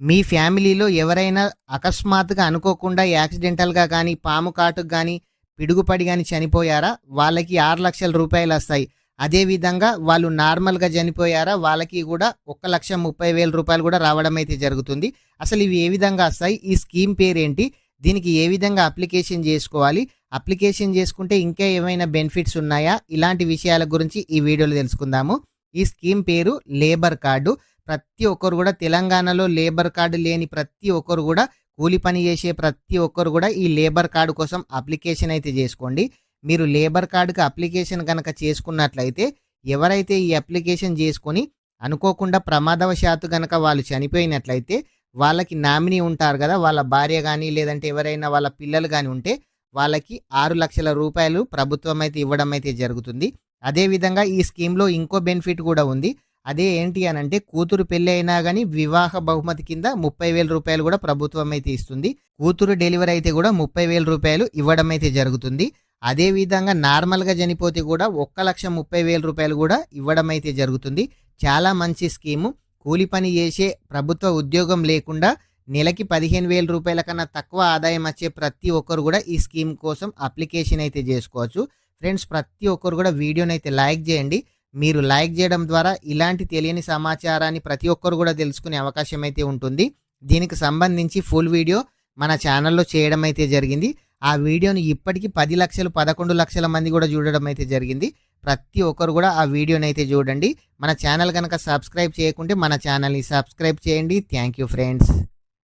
మీ ఫ్యామిలీలో ఎవరైనా అకస్మాత్తుగా అనుకోకుండా యాక్సిడెంటల్గా కానీ పాము కాటుకు కానీ పిడుగుపడి కానీ చనిపోయారా? వాళ్ళకి ఆరు లక్షల రూపాయలు వస్తాయి. అదేవిధంగా వాళ్ళు నార్మల్గా చనిపోయారా? వాళ్ళకి కూడా ఒక లక్ష ముప్పై వేల రూపాయలు కూడా రావడం అయితే జరుగుతుంది. అసలు ఇవి ఏ విధంగా వస్తాయి? ఈ స్కీమ్ పేరేంటి? దీనికి ఏ విధంగా అప్లికేషన్ చేసుకోవాలి? అప్లికేషన్ చేసుకుంటే ఇంకా ఏమైనా బెనిఫిట్స్ ఉన్నాయా? ఇలాంటి విషయాల గురించి ఈ వీడియోలో తెలుసుకుందాము. ఈ స్కీమ్ పేరు లేబర్ కార్డు. ప్రతి ఒక్కరు కూడా తెలంగాణలో లేబర్ కార్డు లేని ప్రతి ఒక్కరు కూడా కూలి పని చేసే ప్రతి ఒక్కరు కూడా ఈ లేబర్ కార్డు కోసం అప్లికేషన్ అయితే చేసుకోండి. మీరు లేబర్ కార్డుకి అప్లికేషన్ కనుక చేసుకున్నట్లయితే ఎవరైతే ఈ అప్లికేషన్ చేసుకొని అనుకోకుండా ప్రమాదవశాత్తు కనుక వాళ్ళు చనిపోయినట్లయితే వాళ్ళకి నామినీ ఉంటారు కదా వాళ్ళ భార్య కానీ లేదంటే ఎవరైనా వాళ్ళ పిల్లలు కానీ ఉంటే వాళ్ళకి ఆరు లక్షల రూపాయలు ప్రభుత్వం అయితే ఇవ్వడం అయితే జరుగుతుంది. అదేవిధంగా ఈ స్కీమ్లో ఇంకో బెనిఫిట్ కూడా ఉంది. అదే ఏంటి అని అంటే కూతురు పెళ్ళి అయినా కానీ వివాహ బహుమతి కింద ముప్పై వేల రూపాయలు కూడా ప్రభుత్వం అయితే ఇస్తుంది. కూతురు డెలివరీ అయితే కూడా ముప్పై వేల రూపాయలు ఇవ్వడం అయితే జరుగుతుంది. అదే విధంగా నార్మల్గా చనిపోతే కూడా ఒక్క లక్ష ముప్పై వేల రూపాయలు కూడా ఇవ్వడం అయితే జరుగుతుంది. చాలా మంచి స్కీము. కూలి పని చేసే ప్రభుత్వ ఉద్యోగం లేకుండా నెలకి పదిహేను వేల రూపాయల కన్నా తక్కువ ఆదాయం వచ్చే ప్రతి ఒక్కరు కూడా ఈ స్కీమ్ కోసం అప్లికేషన్ అయితే చేసుకోవచ్చు. ఫ్రెండ్స్ ప్రతి ఒక్కరు కూడా వీడియోని అయితే లైక్ చేయండి. మీరు లైక్ చేయడం ద్వారా ఇలాంటి తెలియని సమాచారాన్ని ప్రతి ఒక్కరు కూడా తెలుసుకునే అవకాశం అయితే ఉంటుంది. దీనికి సంబంధించి ఫుల్ వీడియో మన ఛానల్లో చేయడం అయితే జరిగింది. ఆ వీడియోని ఇప్పటికీ పది లక్షలు పదకొండు లక్షల మంది కూడా చూడడం అయితే జరిగింది. ప్రతి ఒక్కరు కూడా ఆ వీడియోని అయితే చూడండి. మన ఛానల్ కనుక సబ్స్క్రైబ్ చేయకుంటే మన ఛానల్ని సబ్స్క్రైబ్ చేయండి. Thank you friends